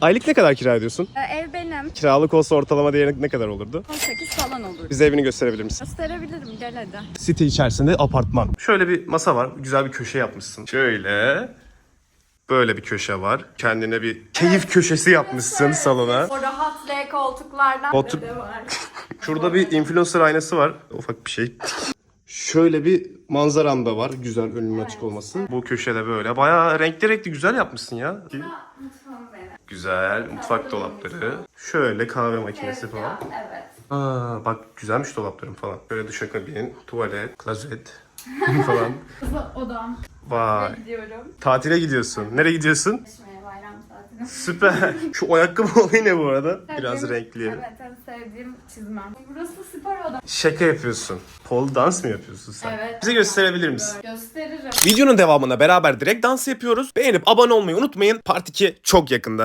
Aylık ne kadar kira ödüyorsun? Ee, Ev benim. Kiralık olsa ortalama değeri ne kadar olurdu? 18 falan olur. Bize evini gösterebilir misin? Gösterebilirim gel hadi. Site içerisinde apartman. Şöyle bir masa var. Güzel bir köşe yapmışsın. Şöyle. Böyle bir köşe var. Kendine bir keyif köşesi yapmışsın salona. O rahat L koltuklardan Koltuk- de var. Şurada bir influencer aynası var. Ufak bir şey. Şöyle bir manzaram da var. Güzel önünün açık olması. Bu köşede böyle. Bayağı renkli renkli güzel yapmışsın ya. Güzel. Mutfak dolapları. Şöyle kahve makinesi falan. Evet. Aa, bak güzelmiş dolaplarım falan. Böyle duşakabin, tuvalet, klozet falan. Odam. Vay. Gidiyorum. Tatile gidiyorsun. Nereye gidiyorsun? Geçmeye bayram tatiline. Süper. Şu ayakkabı olayı ne bu arada? Biraz Sevdiğim- renkli. Evet en sevdiğim çizmem. Burası spor odam. Şaka yapıyorsun. Pole dans mı yapıyorsun sen? Evet. Bize gösterebilir misin? Gösteririm. Videonun devamında beraber direkt dans yapıyoruz. Beğenip abone olmayı unutmayın. Part 2 çok yakında.